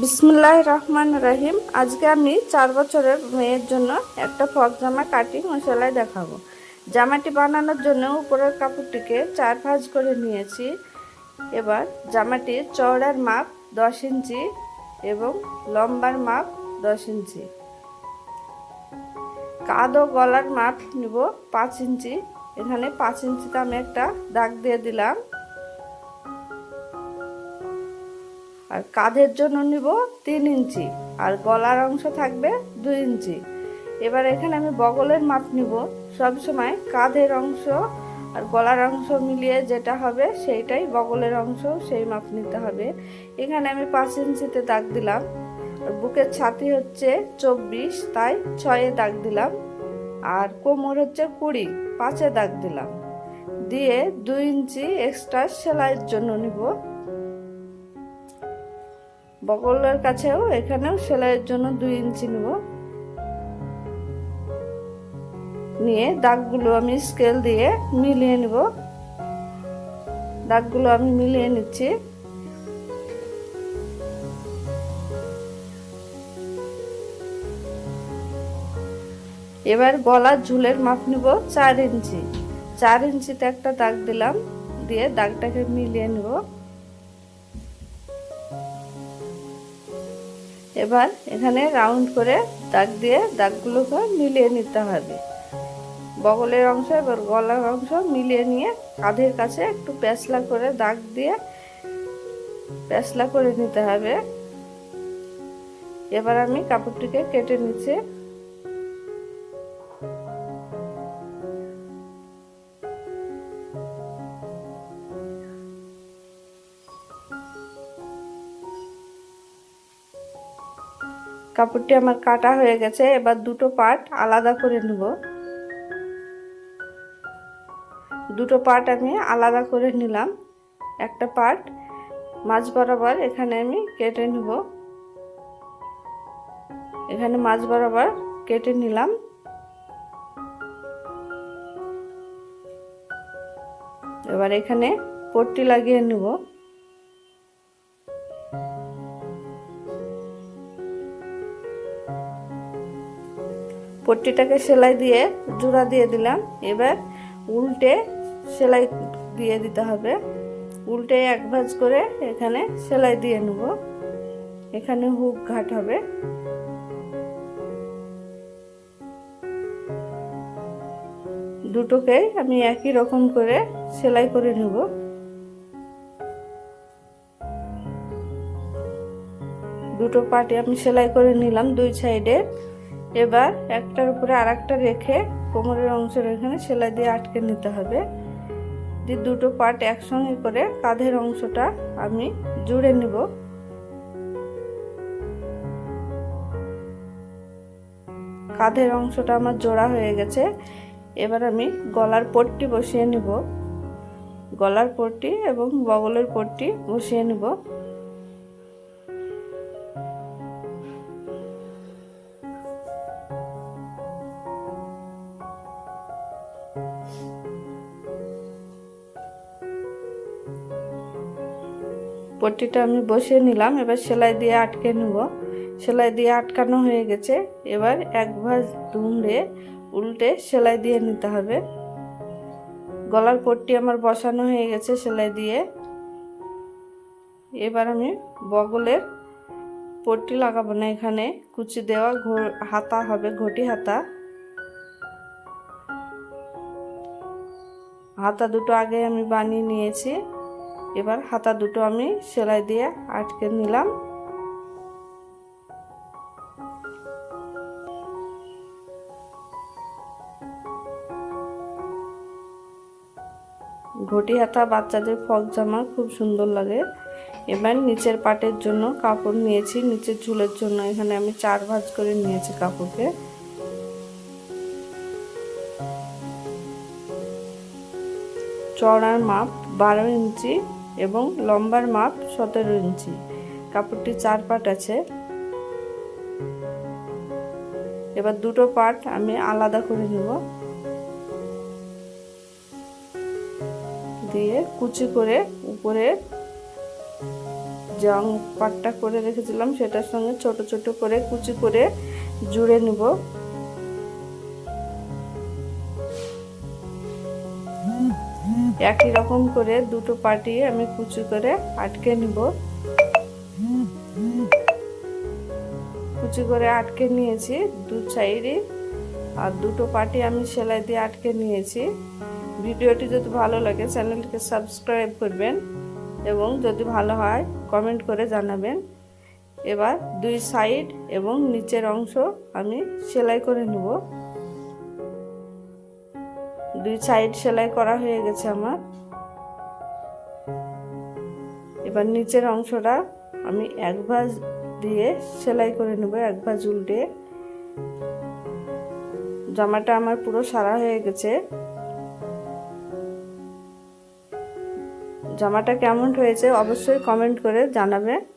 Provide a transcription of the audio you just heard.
বিসমুল্লাহ রহমান রহিম আজকে আমি চার বছরের মেয়ের জন্য একটা ফক জামা কাটিং ও সেলাই দেখাবো। জামাটি বানানোর জন্য উপরের কাপড়টিকে চার ভাঁজ করে নিয়েছি। এবার জামাটির চওড়ার মাপ দশ ইঞ্চি এবং লম্বার মাপ দশ ইঞ্চি। কাঁধ ও গলার মাপ নিব পাঁচ ইঞ্চি। এখানে পাঁচ ইঞ্চিতে আমি একটা দাগ দিয়ে দিলাম। আর কাঁধের জন্য নিব তিন ইঞ্চি, আর গলার অংশ থাকবে দুই ইঞ্চি। এবার এখানে আমি বগলের মাপ নিব। সবসময় কাঁধের অংশ আর গলার অংশ মিলিয়ে যেটা হবে সেইটাই বগলের অংশ, সেই মাপ নিতে হবে। এখানে আমি পাঁচ ইঞ্চিতে দাগ দিলাম। আর বুকের ছাতি হচ্ছে চব্বিশ, তাই ছয়ে দাগ দিলাম। আর কোমর হচ্ছে কুড়ি, পাঁচে দাগ দিলাম। দিয়ে দুই ইঞ্চি এক্সট্রা সেলাইয়ের জন্য নিব। বগলের কাছেও এখানেও সেলাইয়ের জন্য দুই ইঞ্চি নেব। নিয়ে দাগগুলো আমি স্কেল দিয়ে মিলিয়ে নেব। দাগগুলো আমি মিলিয়ে নিচ্ছি। এবার গলার ঝুলের মাপ নিব চার ইঞ্চি। চার ইঞ্চিতে একটা দাগ দিলাম, দিয়ে দাগটাকে মিলিয়ে নেব। এবার এখানে রাউন্ড করে দাগ দিয়ে দাগগুলোকে মিলিয়ে নিতে হবে। বগলের অংশ এবার গলার অংশ মিলিয়ে নিয়ে কাঁধের কাছে একটু পেঁচলা করে দাগ দিয়ে পেঁচলা করে নিতে হবে। এবার আমি কাপড়টিকে কেটে নিচ্ছি। কাপড়টি আমার কাটা হয়ে গেছে, এবার দুটো পার্ট আলাদা করে নেব। দুটো পার্ট আমি আলাদা করে নিলাম। একটা পার্ট মাছ বরাবর এখানে আমি কেটে নেব। এখানে মাছ বরাবর কেটে নিলাম। এবার এখানে পট্টি লাগিয়ে নেব। পট্টিটাকে সেলাই দিয়ে, জোড়া দিয়ে দিলাম। এবার উল্টে সেলাই দিয়ে দিতে হবে। উল্টে এক ভাঁজ করে এখানে সেলাই দিয়ে নেব। এখানে হুক ঘাট হবে। দুটোকে আমি একই রকম করে সেলাই করে নেব। দুটো পার্টি আমি সেলাই করে নিলাম দুই সাইডে। এবার একটার উপরে আর একটা রেখে কোমরের অংশের এখানে সেলাই দিয়ে আটকে নিতে হবে। দিয়ে দুটো পার্ট একসঙ্গে করে কাঁধের অংশটা আমি জুড়ে নিব। কাঁধের অংশটা আমার জোড়া হয়ে গেছে। এবার আমি গলার পট্টি বসিয়ে নিব। গলার পট্টি এবং বগলের পট্টি বসিয়ে নিব। পট্টিটা আমি বসিয়ে নিলাম, এবার সেলাই দিয়ে আটকে নেব। সেলাই দিয়ে আটকানো হয়ে গেছে। এবার এক ভাঁজ দুমড়ে উল্টে সেলাই দিয়ে নিতে হবে। গলার পট্টি আমার বসানো হয়ে গেছে সেলাই দিয়ে। এবার আমি বগলের পট্টি লাগাবো না এখানে। কুচি দেওয়া হাতা হবে, ঘটি হাতা। হাতা দুটো আগে আমি বানিয়ে নিয়েছি। এবার হাতা দুটো আমি সেলাই দিয়ে আটকে নিলাম। ঘটি হাতা বাচ্চাদের ফক জামা খুব সুন্দর লাগে। এবার নিচের পাটের জন্য কাপড় নিয়েছি, নিচের ঝুলের জন্য। এখানে আমি চার ভাঁজ করে নিয়েছি কাপড়কে। চড়ার মাপ বারো ইঞ্চি। এবং লম্বার মাপ সতেরো ইঞ্চি। কাপড়টি চার পাট আছে। এবার দুটো পার্ট আমি আলাদা করে নেব। দিয়ে কুচি করে উপরে অং পাটটা করে রেখেছিলাম, সেটার সঙ্গে ছোট ছোট করে কুচি করে জুড়ে নিব। একই রকম করে দুটো পাটি আমি কুচু করে আটকে নিব। কুচি করে আটকে নিয়েছি দু সাইডে। আর দুটো পাটি আমি সেলাই দিয়ে আটকে নিয়েছি। ভিডিওটি যদি ভালো লাগে, চ্যানেলটিকে সাবস্ক্রাইব করবেন এবং যদি ভালো হয়, কমেন্ট করে জানাবেন। এবার দুই সাইড এবং নিচের অংশ আমি সেলাই করে নেব। দুই সাইড সেলাই করা হয়ে গেছে আমার। এবার নিচের অংশটা আমি এক ভাঁজ দিয়ে সেলাই করে নেব, এক ভাঁজ উল্টে। জামাটা আমার পুরো সারা হয়ে গেছে। জামাটা কেমন হয়েছে অবশ্যই কমেন্ট করে জানাবে।